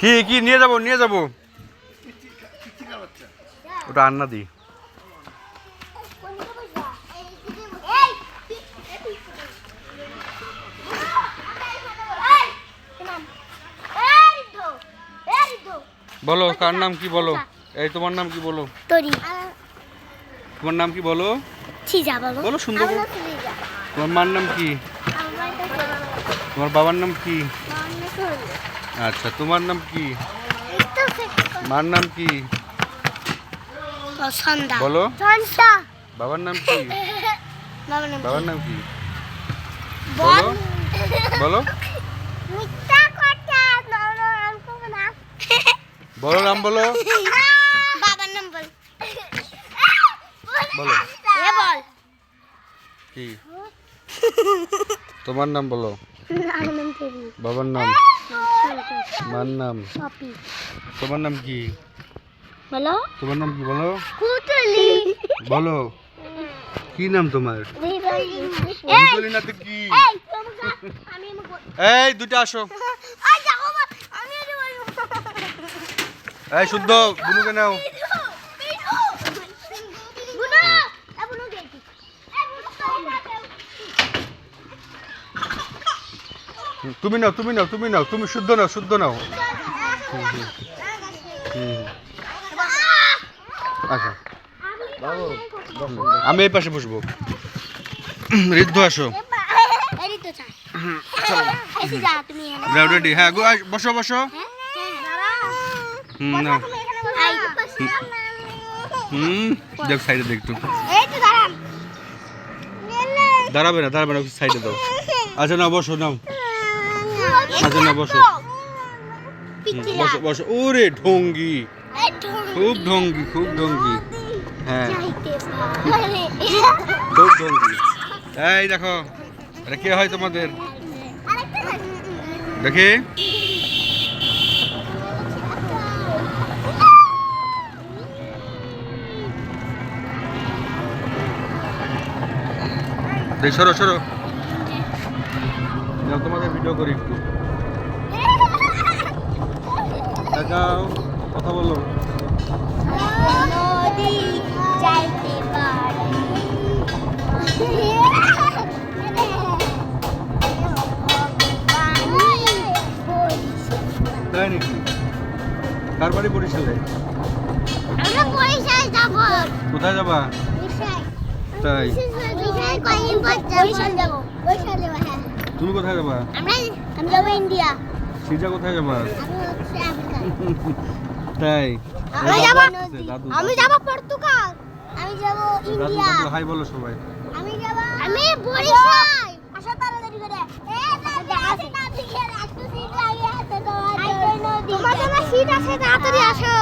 কি কি নিয়ে যাব নিয়ে যাব? ওটা আন্না দি। বলো কার নাম কি বলো? এই তোমার নাম কি বলো? তরি। তোমার নাম কি বলো? ছিজা বাবা বলো সুন্দর। তোমার মার নাম কি? তোমার বাবার নাম কি? আচ্ছা তোমার নাম কি? মার নাম কি? বলো। বাবার নাম কি? বাবার নাম কি? বলো। বলো। নাম বলো নাম বলো। বাবার নাম বল। বলো। এ বল। কি? তোমার নাম বলো। বাবার নাম। মার নাম পপি। তোমার নাম কি? বলো। তোমার নাম কি বলো? কুতলি। বলো। কি নাম তোমার? কুতলি না তো কি? এই দুটো আসো। এই শুদ্ধ বুনুকে নাও। তুমি নাও তুমি নাও তুমি নাও, তুমি শুদ্ধ নাও শুদ্ধ নাও। আসো আমি এই পাশে বসবো। ঋদ্ধ, আসো। রেডি। হ্যাঁ বসো বসো। হুম, নাও। হুম, দেখ, সাইডে দেখ দাঁড়াবে না দাঁড়াবে না, সাইডে দাও। আচ্ছা না বসো, নাও। আচ্ছা না বসো। বসো বসো। ওরে ঢঙ্গি। খুব ঢঙ্গি খুব ঢঙ্গি। হ্যাঁ। খুব ঢঙ্গি। এই দেখো এটা কে হয় তোমাদের? দেখি। সরো সরো। তোমাদের ভিডিও করি একটু। দেখাও কথা বলো। তাই নাকি? কার বাড়ি বরিশালে? আমরা বরিশাল যাব। কোথায় যাবা? তাই। হ্যাঁ। তুমি কোথায় যাবা? আমরা আমি যাব ইন্ডিয়া। সিজা কোথায় যাবা তাই আমি যাব আমি যাব পর্তুগাল আমি যাব ইন্ডিয়া হাই বলো সবাই আমি যাব আমি বরিশাল তাড়াতাড়ি আসো